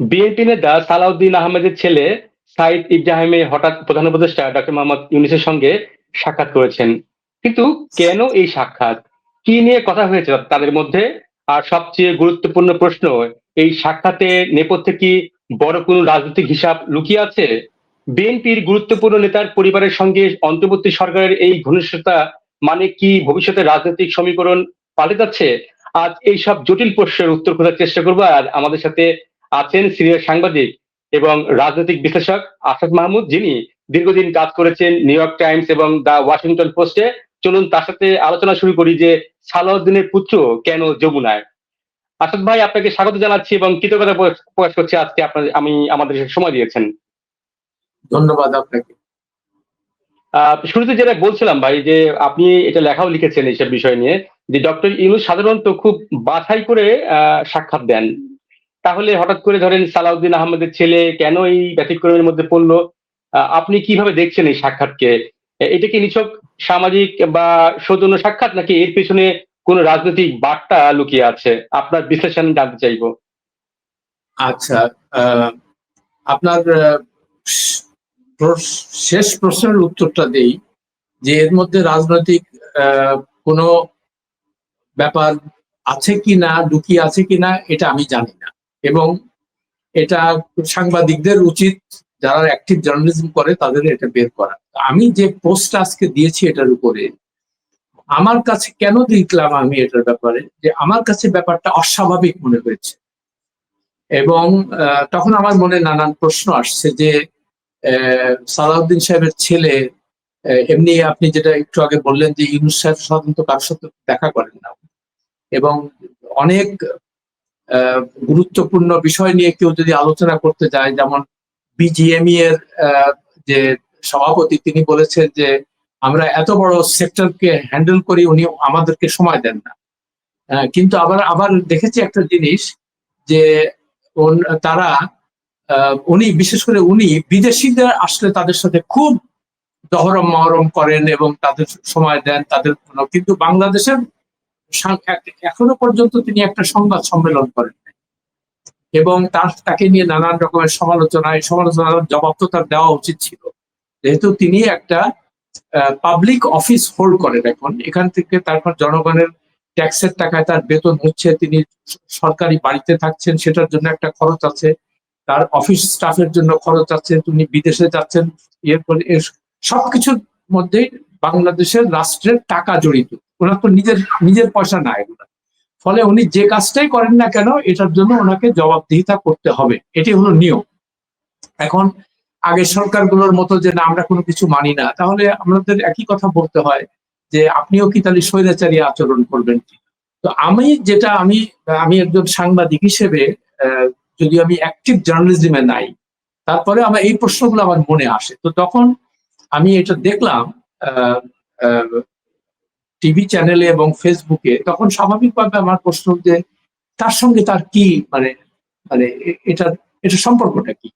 BNP নেতা সালাউদ্দিন আহমেদের ছেলে সাইদ ইব্রাহিমে হঠাৎ প্রধান উপদেষ্টা ডক্টর মোহাম্মদ ইউনিসের সঙ্গে সাক্ষাৎ করেছেন। কিন্তু কেন এই সাক্ষাৎ? কি নিয়ে কথা হয়েছে তাদের মধ্যে? আর সবচেয়ে গুরুত্বপূর্ণ প্রশ্ন, এই সাক্ষাতে নেপথ্যে কি বড় কোনো রাজনৈতিক হিসাব লুকিয়ে আছে? বিএনপির গুরুত্বপূর্ণ নেতার পরিবারের সঙ্গে অন্তর্বর্তী সরকারের এই ঘনিষ্ঠতা মানে কি ভবিষ্যতে রাজনৈতিক সমীকরণ পাল্টে যাচ্ছে? আজ এই সব জটিল প্রশ্নের উত্তর খোঁজার চেষ্টা করব আর আমাদের সাথে আছেন সিনিয়র সাংবাদিক এবং রাজনৈতিক বিশ্লেষক আসাদ মাহমুদ যিনি দীর্ঘদিন কাজ করেছেন নিউ ইয়র্ক টাইমস এবং দ্য ওয়াশিংটন পোস্টে। চলুন তার সাথে আলোচনা শুরু করি যে সালাউদ্দিনের পুত্র কেন যমুনায়। আসাদ ভাই আপনাকে স্বাগত জানাচ্ছি এবং কৃতজ্ঞতা প্রকাশ করছি আজকে আপনার আমি আমাদের সময় দিয়েছেন। ধন্যবাদ আপনাকে। শুরুতে যেটা বলছিলাম ভাই যে আপনি এটা লেখাও লিখেছেন এইসব বিষয় নিয়ে যে ডক্টর ইউনুস সাধারণত খুব বাছাই করে সাক্ষাৎ দেন। তাহলে হঠাৎ করে ধরেন সালাউদ্দিন আহমেদের ছেলে কেন এই ব্যতিক্রমের মধ্যে পড়ল? আপনি কীভাবে দেখছেন এই সাক্ষাৎকে? এটা কি নিছক সামাজিক বা সৌজন্য সাক্ষাৎ নাকি এর পেছনে কোন রাজনৈতিক বার্তা লুকিয়ে আছে? আপনার বিশ্লেষণ জানতে চাইব। আচ্ছা আপনার শেষ প্রশ্নের উত্তরটা দেই, যে এর মধ্যে রাজনৈতিক কোনো ব্যাপার আছে কি না লুকিয়ে আছে কি না এটা আমি জানি না। এবং এটা সাংবাদিকদের উচিত যারা অ্যাক্টিভ জার্নালিজম করে তাদের এটা বের করা। আমি যে পোস্ট আজকে দিয়েছি এটার উপরে, আমার কাছে কেন দেখলাম আমি এটার ব্যাপারে? যে আমার কাছে ব্যাপারটা অস্বাভাবিক মনে হয়েছে। এবং তখন আমার মনে নানান প্রশ্ন আসছে যে সালাউদ্দিন সাহেবের ছেলে এমনি আপনি যেটা একটু আগে বললেন যে ইউনুস সাহেব সাধারণত কারোর সাথে দেখা করেন না। এবং অনেক গুরুত্বপূর্ণ বিষয় নিয়ে কেউ যদি আলোচনা করতে যায়, যেমন বিজিএমই এর যে সভাপতি, তিনি বলেছেন যে, আমরা এত বড় সেক্টরকে হ্যান্ডেল করি, উনি আমাদেরকে সময় দেন না। কিন্তু আবার আবার দেখেছি একটা জিনিস যে তারা উনি, বিশেষ করে উনি বিদেশিদের আসলে তাদের সাথে খুব দহরম মহরম করেন এবং তাদের সময় দেন, তাদের কিন্তু বাংলাদেশের এখনও পর্যন্ত তিনি একটা সংবাদ সম্মেলন করেন এবং তার তাকে নিয়ে নানান রকমের সমালোচনা সমালোচনার জবাব তো তার দেওয়া উচিত ছিল। যেহেতু তিনি একটা পাবলিক অফিস হোল্ড করেন এখন। এখান থেকে তারপর জনগণের ট্যাক্সের টাকায় তার বেতন হচ্ছে, তিনি সরকারি বাড়িতে থাকছেন, সেটার জন্য একটা খরচ আছে। তার অফিস স্টাফের জন্য খরচ আছে, তিনি বিদেশে যাচ্ছেন। এরপরে সবকিছুর মধ্যেই বাংলাদেশের রাষ্ট্রের টাকা জড়িত। ওনার তো নিজের নিজের পয়সা না এগুলা ফলে উনি যে কাজটাই করেন না কেন, এটার জন্য ওনাকে জবাবদিহিতা করতে হবে। এটি হলো নিয়ম। এখন আগে সরকারগুলোর মতো যে, না, আমরা কোনো কিছু মানি না। তাহলে আমাদের একই কথা বলতে হয় যে, আপনিও কি তাহলে স্বৈরাচারী আচরণ করবেন কি? তো আমি যেটা, আমি আমি একজন সাংবাদিক হিসেবে যদি আমি অ্যাক্টিভ জার্নালিজমে নাই, তারপরে আমার এই প্রশ্নগুলো আমার মনে আসে। তো তখন আমি এটা দেখলাম টিভি চ্যানেলে এবং ফেসবুকে, তখন স্বাভাবিকভাবে আমার প্রশ্ন যে, তার সঙ্গে তার কি মানে মানে এটা এটা সম্পর্কটা কি?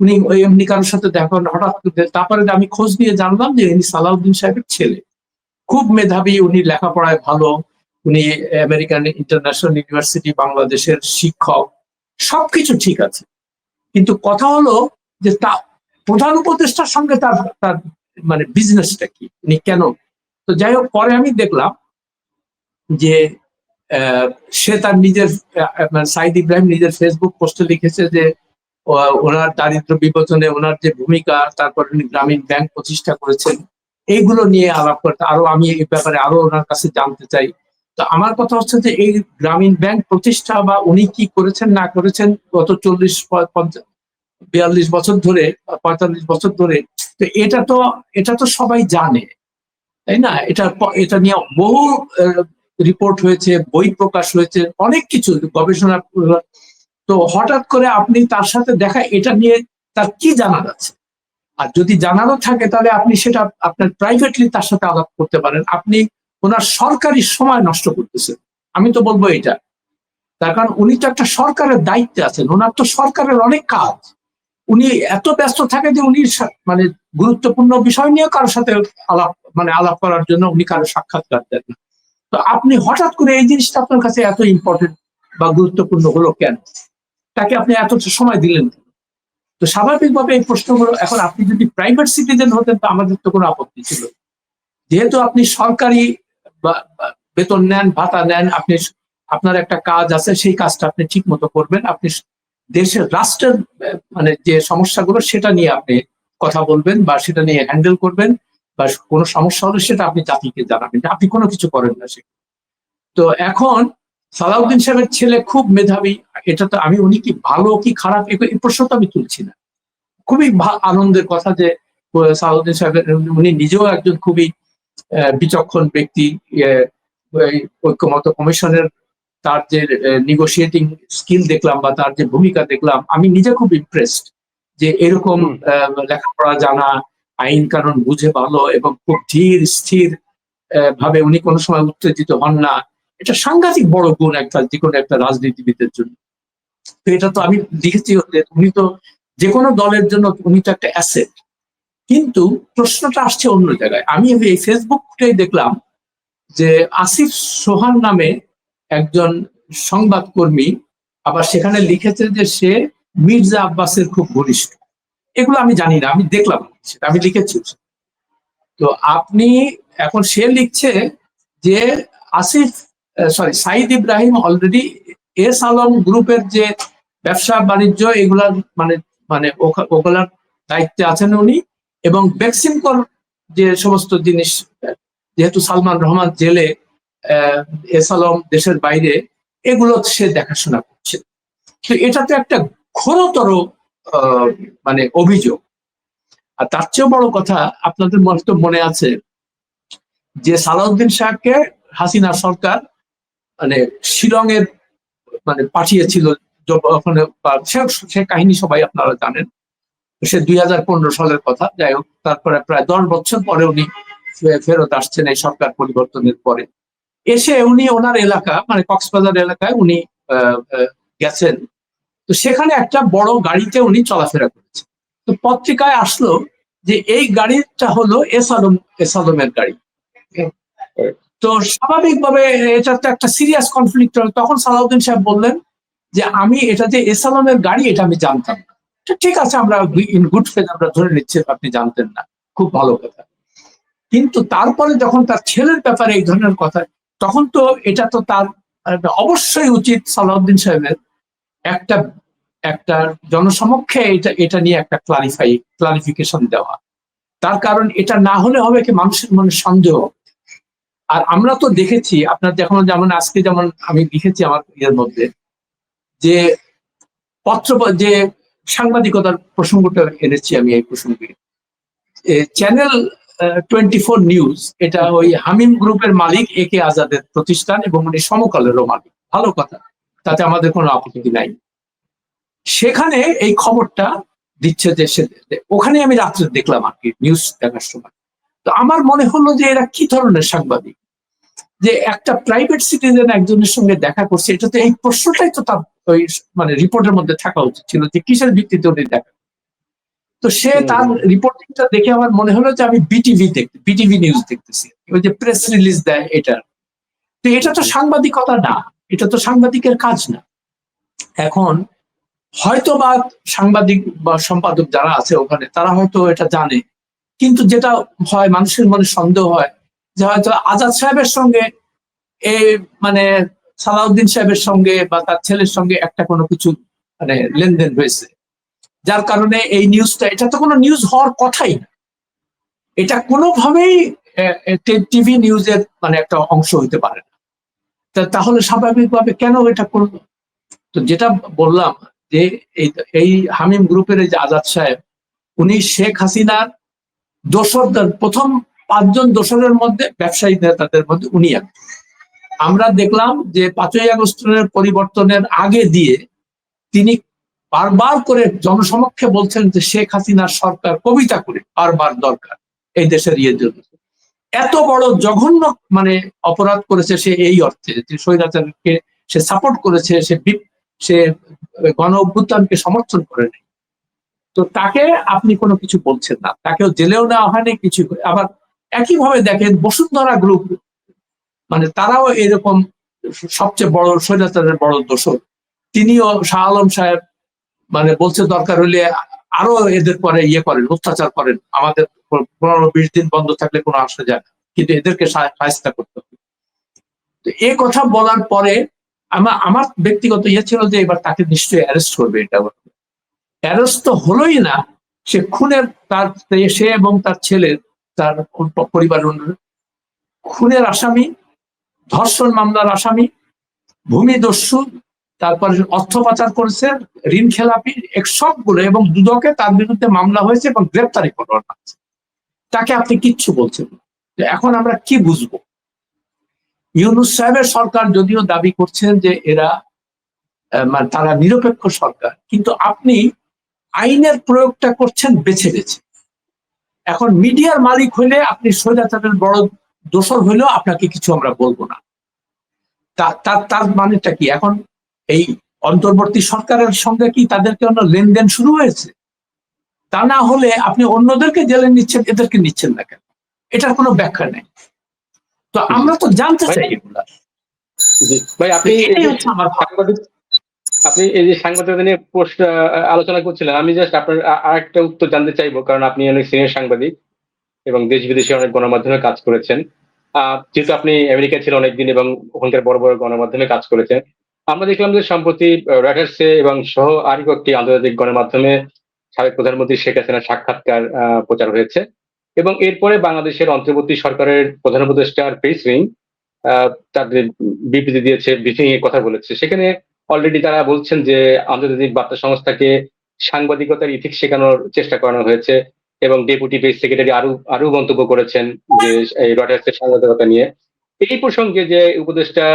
উনি ওই এমনি কারোর সাথে দেখা হঠাৎ তারপরে আমি খোঁজ নিয়ে জানলাম যে ইনি সালাউদ্দিন সাহেবের ছেলে। খুব মেধাবী, উনি লেখাপড়ায় ভালো, উনি আমেরিকান ইন্টারন্যাশনাল ইউনিভার্সিটি, বাংলাদেশের শিক্ষক, সবকিছু ঠিক আছে। কিন্তু কথা হলো যে তা, প্রধান উপদেষ্টার সঙ্গে তার তার মানে বিজনেসটা কি? উনি কেন তো যাই হোক পরে আমি দেখলাম যে সে তার নিজের মানে সাইদ ইব্রাহিম নিজের ফেসবুক পোস্টে লিখেছে যে ওনার দারিদ্র বিবেচনে ওনার যে ভূমিকা, তারপর উনি গ্রামীণ ব্যাংক প্রতিষ্ঠা করেছেন, এইগুলো নিয়ে আলাপ করতে আরও আমি এই ব্যাপারে আরও ওনার কাছে জানতে চাই। তো আমার কথা হচ্ছে যে, এই গ্রামীণ ব্যাংক প্রতিষ্ঠা বা উনি কি করেছেন, না করেছেন, গত চল্লিশ বিয়াল্লিশ বছর ধরে, পঁয়তাল্লিশ বছর ধরে, তো এটা তো এটা তো সবাই জানে। তাই না? এটা এটা নিয়ে বহু রিপোর্ট হয়েছে, বই প্রকাশ হয়েছে, অনেক কিছু গবেষণা তো হঠাৎ করে আপনি তার সাথে দেখা, এটা নিয়ে তার কি জানা আছে? আর যদি জানানো থাকে, তাহলে আপনি সেটা আপনার প্রাইভেটলি তার সাথে আলাপ করতে পারেন। আপনি ওনার সরকারি সময় নষ্ট করতেছেন। আমি তো বলব এটা তার কারণ উনি তো একটা সরকারের দায়িত্বে আছেন। ওনার তো সরকারের অনেক কাজ। উনি এত ব্যস্ত থাকে যে উনি মানে গুরুত্বপূর্ণ বিষয় নিয়ে কারোর সাথে আলাপ মানে আলাপ করার জন্য উনি কারও সাক্ষাৎকার দেন না। তো আপনি হঠাৎ করে এই জিনিসটা আপনার কাছে এত ইম্পর্টেন্ট বা গুরুত্বপূর্ণ হলো কেন? তাকে আপনি এত সময় দিলেন? তো স্বাভাবিকভাবে এই প্রশ্নগুলো এখন আপনি যদি প্রাইভেট সিটিজেন হতেন তো আমাদের তো কোনো আপত্তি ছিল যেহেতু আপনি সরকারি বেতন নেন, ভাতা নেন, আপনি আপনার একটা কাজ আছে, সেই কাজটা আপনি ঠিক মতো করবেন। আপনি দেশের রাষ্ট্রের মানে যে সমস্যাগুলো সেটা নিয়ে আপনি কথা বলবেন বা সেটা নিয়ে হ্যান্ডেল করবেন। বা কোনো সমস্যা হলে সেটা আপনি জাতিকে জানাবেন আপনি কোনো কিছু করেন না সে। তো এখন সালাউদ্দিন সাহেবের ছেলে খুব মেধাবী এটা তো আমি উনি কি ভালো কি খারাপ এই প্রশ্ন তো আমি তুলছি না। খুবই আনন্দের কথা যে সালাউদ্দিন সাহেবের উনি নিজেও একজন খুবই বিচক্ষণ ব্যক্তি ঐক্যমত কমিশনের তার যে নিগোসিয়েটিং স্কিল দেখলাম বা তার যে ভূমিকা দেখলাম আমি নিজে খুব ইমপ্রেসড যে এরকম লেখাপড়া জানা আইন কানুন বুঝে ভালো এবং খুব ধীর, স্থির ভাবে উনি কোনো সময় উত্তেজিত হন না। এটা সাংঘাতিক বড় গুণ একটা, যে কোনো একটা রাজনীতিবিদের জন্য। তো এটা তো আমি লিখেছি উনি তো যে কোনো দলের জন্য উনি তো একটা অ্যাসেট কিন্তু প্রশ্নটা আসছে অন্য জায়গায়। আমি এই ফেসবুকটাই দেখলাম যে আসিফ সোহান নামে একজন সংবাদকর্মী আবার সেখানে লিখেছে যে সে মির্জা আব্বাসের খুব ঘনিষ্ঠ। এগুলো আমি জানি না, আমি দেখলাম। সেটা আমি লিখেছি। তো আপনি এখন সে লিখছে যে Asif sorry Saeed Ibrahim already S Alam গ্রুপের যে ব্যবসা বাণিজ্য এগুলার মানে মানে ওগুলার দায়িত্বে আছেন উনি এবং বেক্সিমকর যে সমস্ত জিনিস, যেহেতু সালমান রহমান জেলে এস আলম দেশের বাইরে, এগুলো সে দেখাশোনা করছে। তো এটা তো একটা ঘোরতর মানে অভিযোগ। আর তার চেয়েও বড় কথা আপনাদের তো মনে আছে যে সালাউদ্দিন শাহকে হাসিনা সরকার মানে শিলং এর মানে পাঠিয়েছিল সে- কাহিনী সবাই আপনারা জানেন। সে দুই হাজার পনেরো সালের কথা। যাই হোক, তারপরে প্রায় দশ বছর পরে উনি ফেরত আসছেন এই সরকার পরিবর্তনের পরে। এসে উনি ওনার এলাকা মানে কক্সবাজার এলাকায় উনি গেছেন। তো সেখানে একটা বড় গাড়িতে উনি চলাফেরা করেছেন। তো পত্রিকায় আসলো যে এই গাড়িটা হলো এস আলম এস আলমের গাড়ি। তো স্বাভাবিকভাবে এটা তো একটা সিরিয়াস কনফ্লিক্ট হলো। তখন সালাউদ্দিন সাহেব বললেন যে আমি এটা যে এস আলমের গাড়ি, এটা আমি জানতাম না। ঠিক আছে, আমরা ইন গুড ফেজ আমরা ধরে নিচ্ছি, আপনি জানতেন না। খুব ভালো কথা। কিন্তু তারপরে যখন তার ছেলের ব্যাপারে এই ধরনের কথা, তখন তো এটা তো তার অবশ্যই উচিত সালাউদ্দিন সাহেবের একটা একটা জনসমক্ষে এটা এটা নিয়ে একটা ক্লারিফাই ক্লারিফিকেশন দেওয়া। তার কারণ এটা না হলে হবে কি মানুষের মনে সন্দেহ। আর আমরা তো দেখেছি, আপনার যখন যেমন আজকে যেমন আমি লিখেছি আমার ইয়ের মধ্যে, যে পত্র, যে সাংবাদিকতার প্রসঙ্গটা এনেছি আমি এই প্রসঙ্গে। চ্যানেল টোয়েন্টি ফোর নিউজ, এটা ওই হামিম গ্রুপের মালিক এ কে আজাদের প্রতিষ্ঠান এবং উনি সমকালেরও মালিক। ভালো কথা। তাতে আমাদের কোনো আপত্তি নাই। সেখানে এই খবরটা দিচ্ছে যে সে ওখানে আমি রাত্রে দেখলাম আর কি নিউজ দেখার সময়। তো আমার মনে হলো যে এরা কি ধরনের সাংবাদিক? যে একটা প্রাইভেট সিটিজেন একজনের সঙ্গে দেখা করছে এটা তো এই প্রশ্নটাই তো তার ওই মানে রিপোর্টের মধ্যে থাকা উচিত ছিল যে কিসের ভিত্তিতে উনি দেখা তো সে তার রিপোর্টিংটা দেখে আমার মনে হলো যে আমি বিটিভি দেখতে বিটিভি নিউজ দেখতেছি। ওই যে প্রেস রিলিজ দেয় এটা। তো এটা তো সাংবাদিকতা না। এটা তো সাংবাদিকের কাজ না। এখন হয়তো বা সাংবাদিক বা সম্পাদক যারা আছে ওখানে, তারা হয়তো এটা জানে। কিন্তু যেটা হয়, মানুষের মনে সন্দেহ হয় যে হয়তো আজাদ সাহেবের সঙ্গে এই মানে সালাউদ্দিন সাহেবের সঙ্গে বা তার ছেলের সঙ্গে একটা কোনো কিছু মানে লেনদেন হয়েছে। যার কারণে এই নিউজটা এটা তো কোনো নিউজ হওয়ার কথাই না। এটা কোনোভাবেই টিভি নিউজের মানে একটা অংশ হইতে পারে না। তাহলে স্বাভাবিকভাবে কেন এটা করল তো যেটা বললাম যে এই হামিম গ্রুপের এই যে আজাদ সাহেব, উনি শেখ হাসিনার দোসরদের, প্রথম পাঁচজন দোসরের মধ্যে ব্যবসায়ী নেতাদের মধ্যে উনি একজন আমরা দেখলাম যে পাঁচই আগস্টের পরিবর্তনের আগে দিয়ে তিনি বারবার করে জনসমক্ষে বলছেন যে শেখ হাসিনার সরকার কবিতা করে বারবার দরকার এই দেশের ইয়ের জন্য। এত বড় জঘন্য মানে অপরাধ করেছে সে এই অর্থে যে স্বৈরাচারকে সে সাপোর্ট করেছে, সে সে গণ অভ্যুত্থানকে সমর্থন করে নেই। তো তাকে আপনি কোনো কিছু বলছেন না। তাকেও জেলেও নেওয়া হয়নি, কিছু আবার একইভাবে দেখেন বসুন্ধরা গ্রুপ মানে তারাও এরকম সবচেয়ে বড় স্বৈরাচারের বড় দোষর। তিনিও শাহ আলম সাহেব মানে বলছে দরকার হলে আরও এদের পরে ইয়ে করেন, অত্যাচার করেন। আমাদের পনেরো বিশ দিন বন্ধ থাকলে কোনো আসা যায় না। কিন্তু এদেরকে সাহায্য করতে হবে। তো এই কথা বলার পরে আমার আমার ব্যক্তিগত ইয়ে ছিল যে এবার তাকে নিশ্চয়ই অ্যারেস্ট করবে এটা অ্যারেস্ট তো হলোই না, সে খুনের তার সে এবং তার ছেলের তার পরিবার খুনের আসামি, ধর্ষণ মামলার আসামি ভূমিদস্যু তারপরে অর্থ পাচার করেছে, ঋণ খেলাপি সবগুলো এবং দুদকে তার বিরুদ্ধে মামলা হয়েছে এবং গ্রেপ্তারি করানো আছে। তাকে আপনি কিচ্ছু বলছেন এখন আমরা কি বুঝব? ইউনুস সাহেবের সরকার যদিও দাবি করছেন যে এরা মানে তারা নিরপেক্ষ সরকার, কিন্তু আপনি আইনের প্রয়োগটা করছেন বেছে বেছে। এখন মিডিয়ার মালিক হলে আপনি স্বৈরাচারের বড় দোষর হইলেও আপনাকে কিছু আমরা বলব না। তার তার মানেটা কি? এখন এই অন্তর্বর্তী সরকারের সঙ্গে কি তাদেরকে অন্য লেনদেন শুরু হয়েছে? তা না হলে আপনি অন্যদেরকে জেলে নিচ্ছেন এদেরকে নিচ্ছেন না কেন? এটার কোনো ব্যাখ্যা নেই। তো আমরা তো জানতে চাই। এগুলা ভাই আপনি আমার আপনি এই যে সাংবাদিকতা নিয়ে পোস্ট আলোচনা করছিলেন আমি জাস্ট আপনার আরেকটা উত্তর জানতে চাইব কারণ আপনি অনেক সিনিয়র সাংবাদিক এবং দেশ বিদেশে অনেক গণমাধ্যমে কাজ করেছেন। যেহেতু আপনি আমেরিকায় ছিলেন অনেকদিন এবং ওখানকার বড় বড় গণমাধ্যমে কাজ করেছেন আমরা দেখলাম যে সম্প্রতি রয়টার্সে এবং সহ আরও একটি আন্তর্জাতিক গণমাধ্যমে সাবেক প্রধানমন্ত্রী শেখ হাসিনার সাক্ষাৎকার প্রচার হয়েছে। এবং এরপরে বাংলাদেশের অন্তর্বর্তী সরকারের প্রধান উপদেষ্টার উইং তাদের বিবৃতি দিয়েছে ব্রিফিং এর কথা বলেছে। সেখানে অলরেডি তারা বলছেন যে আন্তর্জাতিক বার্তা সংস্থাকে সাংবাদিকতার ইথিক্স শেখানোর চেষ্টা করানো হয়েছে এবং ডেপুটি প্রেস সেক্রেটারি আরও আরও মন্তব্য করেছেন যে এই রয়টার্সের সাংবাদিকতা নিয়ে। এই প্রসঙ্গে যে উপদেষ্টা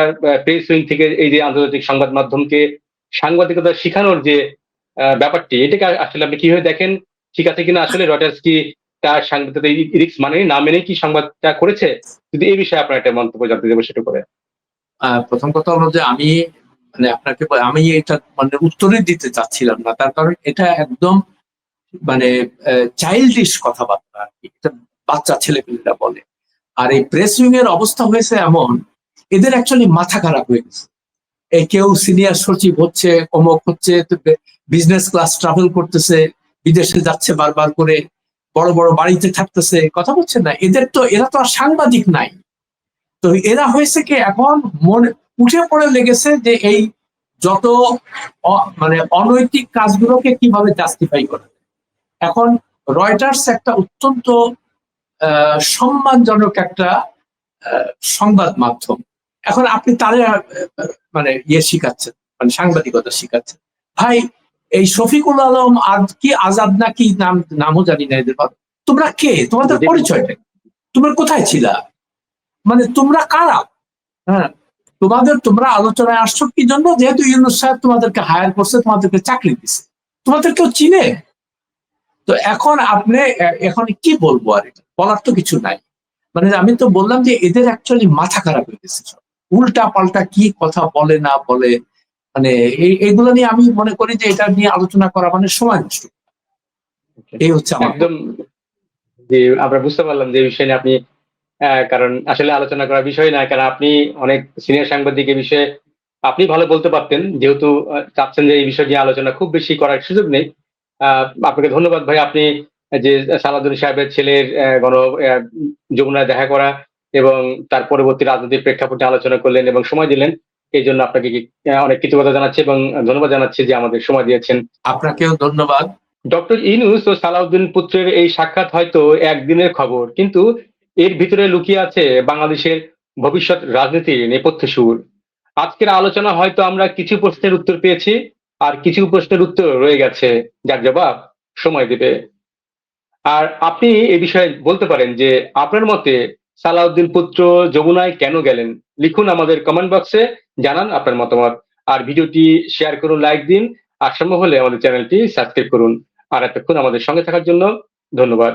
প্রেস উইং থেকে এই যে আন্তর্জাতিক সংবাদ মাধ্যমকে সাংবাদিকতা শেখানোর যে ব্যাপারটি। এটাকে আসলে আপনি কীভাবে দেখেন, ঠিক আছে কিনা? আসলে রয়টার্স কি তার সাংবাদিকতা রিক্স মানে না মেনে কি সংবাদটা করেছে? যদি এই বিষয়ে আপনার একটা মন্তব্য জানতে দেবো সেটা করে। প্রথম কথা হলো যে আমি মানে আপনাকে আমি এটা মানে উত্তরে দিতে চাচ্ছিলাম না। তার কারণ এটা একদম মানে চাইল্ডিশ কথাবার্তা আর কি। এটা বাচ্চা ছেলেপেলেরা বলে। আর এই প্রেস উইং এর অবস্থা হয়েছে এমন, এদের অ্যাকচুয়ালি মাথা খারাপ হয়ে গেছে। কেউ সিনিয়র সচিব হচ্ছে, অমক হচ্ছে বিজনেস ক্লাস ট্রাভেল করতেছে, বিদেশে যাচ্ছে বারবার করে, বড় বড় বাড়িতে থাকতেছে, কথা বলছেন না? এদের তো, এরা তো আর সাংবাদিক নাই। তো এরা হয়েছে কি, এখন মনে, উঠে পড়ে লেগেছে যে এই যত মানে অনৈতিক কাজগুলোকে কীভাবে জাস্টিফাই করে। এখন রয়টার্স একটা অত্যন্ত সম্মানজনক একটা সংবাদ মাধ্যম। এখন আপনি তাদের মানে ইয়ে শিখাচ্ছেন মানে সাংবাদিকতা শিখাচ্ছেন। ভাই এই শফিকুল আলম আর কি আজাদ না কি নাম নামও জানি না এদের তোমরা কে? তোমাদের পরিচয়টা তোমরা কোথায় ছিলা? মানে তোমরা কারা? হ্যাঁ তোমাদের তোমরা আলোচনায় আসছো কি জন্য? যেহেতু ইউনুস সাহেব তোমাদেরকে হায়ার করছে তোমাদেরকে চাকরি দিছে। তোমাদের কেউ চিনে? তো এখন আপনি এখন কি বলব আর এটা? বলার তো কিছু নাই। মানে আমি তো বললাম যে এদের অ্যাকচুয়ালি মাথা খারাপ হয়ে গেছে উল্টা পাল্টা কি কথা বলে না বলে মানে এইগুলো নিয়ে আমি মনে করি যে এটা নিয়ে আলোচনা করা মানে সময় নষ্ট। এই হচ্ছে একদম যে আমরা বুঝতে পারলাম যে বিষয় নিয়ে আপনি কারণ আসলে আলোচনা করার বিষয় না কারণ আপনি অনেক সিনিয়র সাংবাদিক এই বিষয়ে আপনি ভালো বলতে পারতেন যেহেতু চাচ্ছেন যে এই বিষয় নিয়ে আলোচনা খুব বেশি করার সুযোগ নেই। আপনাকে ধন্যবাদ ভাই আপনি যে সালাদুল সাহেবের ছেলের গণ যমুনায় দেখা করা এবং তার পরবর্তী রাজনৈতিক প্রেক্ষাপটে আলোচনা করলেন এবং সময় দিলেন। এই জন্য আপনাকে অনেক কৃতজ্ঞতা জানাচ্ছি এবং ধন্যবাদ জানাচ্ছি যে আমাদের সময় দিয়েছেন। আপনাকেও ধন্যবাদ। ডক্টর ইনুস ও সালাউদ্দিন পুত্রের এই সাক্ষাৎ হয়তো একদিনের খবর কিন্তু এর ভিতরে লুকিয়ে আছে বাংলাদেশের ভবিষ্যৎ রাজনীতির নেপথ্য সুর। আজকের আলোচনা হয়তো আমরা কিছু প্রশ্নের উত্তর পেয়েছি আর কিছু প্রশ্নের উত্তর রয়ে গেছে। যার জবাব সময় দেবে। আর আপনি এ বিষয়ে বলতে পারেন যে আপনার মতে সালাউদ্দিন পুত্র যমুনায় কেন গেলেন? লিখুন আমাদের কমেন্ট বক্সে জানান আপনার মতামত। আর ভিডিওটি শেয়ার করুন লাইক দিন, আর সম্ভব হলে আমাদের চ্যানেলটি সাবস্ক্রাইব করুন। আর এতক্ষণ আমাদের সঙ্গে থাকার জন্য ধন্যবাদ।